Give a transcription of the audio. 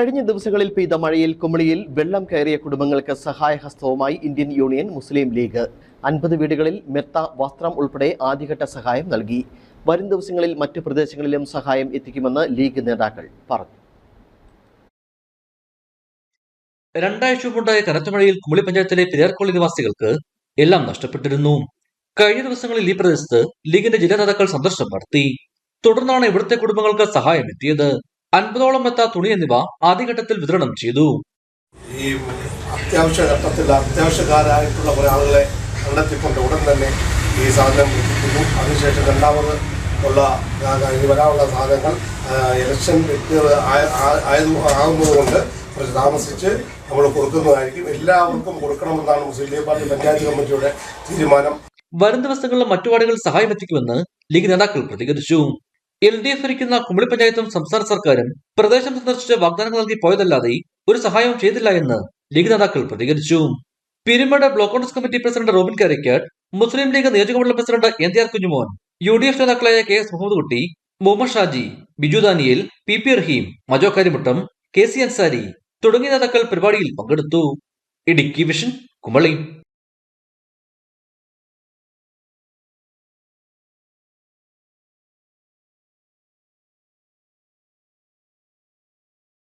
കഴിഞ്ഞ ദിവസങ്ങളിൽ പെയ്ത മഴയിൽ കുമളിയിൽ വെള്ളം കയറിയ കുടുംബങ്ങൾക്ക് സഹായഹസ്തവുമായി ഇന്ത്യൻ യൂണിയൻ മുസ്ലിം ലീഗ്. അൻപത് വീടുകളിൽ മെത്ത വസ്ത്രം ഉൾപ്പെടെ ആദ്യഘട്ട സഹായം നൽകി. വരും ദിവസങ്ങളിൽ മറ്റു പ്രദേശങ്ങളിലും സഹായം എത്തിക്കുമെന്ന് ലീഗ് നേതാക്കൾ പറഞ്ഞു. രണ്ടാഴ്ച മുമ്പുണ്ടായ കനത്ത മഴയിൽ കുമളി പഞ്ചായത്തിലെ പെരിയാർക്കോളി നിവാസികൾക്ക് എല്ലാം നഷ്ടപ്പെട്ടിരുന്നു. കഴിഞ്ഞ ദിവസങ്ങളിൽ ഈ പ്രദേശത്ത് ലീഗിന്റെ ജില്ലാ നേതാക്കൾ സന്ദർശനം നടത്തി. തുടർന്നാണ് ഇവിടുത്തെ കുടുംബങ്ങൾക്ക് സഹായം എത്തിയത്. അൻപതോളം എത്ത തുണി എന്നിവ ആദ്യഘട്ടത്തിൽ വിതരണം ചെയ്തു. ഈ അത്യാവശ്യ ഘട്ടത്തിൽ അത്യാവശ്യക്കാരായിട്ടുള്ള കുറേ ആളുകളെ കണ്ടെത്തിക്കൊണ്ട് ഉടൻ തന്നെ ഈ സാധനം എത്തിക്കുന്നു അതിനുശേഷം രണ്ടാമത് ഉള്ള ഇനി വരാനുള്ള സാധനങ്ങൾ ഇലക്ഷൻ ആകുന്നതുകൊണ്ട് കുറച്ച് താമസിച്ച് നമ്മൾ കൊടുക്കുന്നതായിരിക്കും. എല്ലാവർക്കും കൊടുക്കണമെന്നാണ് മുസ്ലിം ലീഗ് പാർട്ടി പഞ്ചായത്ത് കമ്മിറ്റിയുടെ തീരുമാനം. വരും ദിവസങ്ങളിലും മറ്റു വാർഡുകളിൽ സഹായം എത്തിക്കുമെന്ന് ലീഗ് നേതാക്കൾ പ്രതികരിച്ചു. എൽ ഡി എഫ് ഭരിക്കുന്ന കുമളി പഞ്ചായത്തും സംസ്ഥാന സർക്കാരും പ്രദേശം സന്ദർശിച്ച് വാഗ്ദാനങ്ങൾ നൽകി പോയതല്ലാതെ ഒരു സഹായവും ചെയ്തില്ല എന്ന് ലീഗ് നേതാക്കൾ പ്രതികരിച്ചു. Peermade block Congress committee president Robin Karikkad Muslim League നിയോജകമണ്ഡലം president N T R Kunjumon U D F നേതാക്കളായ K S Muhammad Kutty Muhammad Shaji Biju Daniel P P Rahim Majo Karimuttam K C Ansari തുടങ്ങിയ നേതാക്കൾ പരിപാടിയിൽ പങ്കെടുത്തു. Idukki vision Kumily.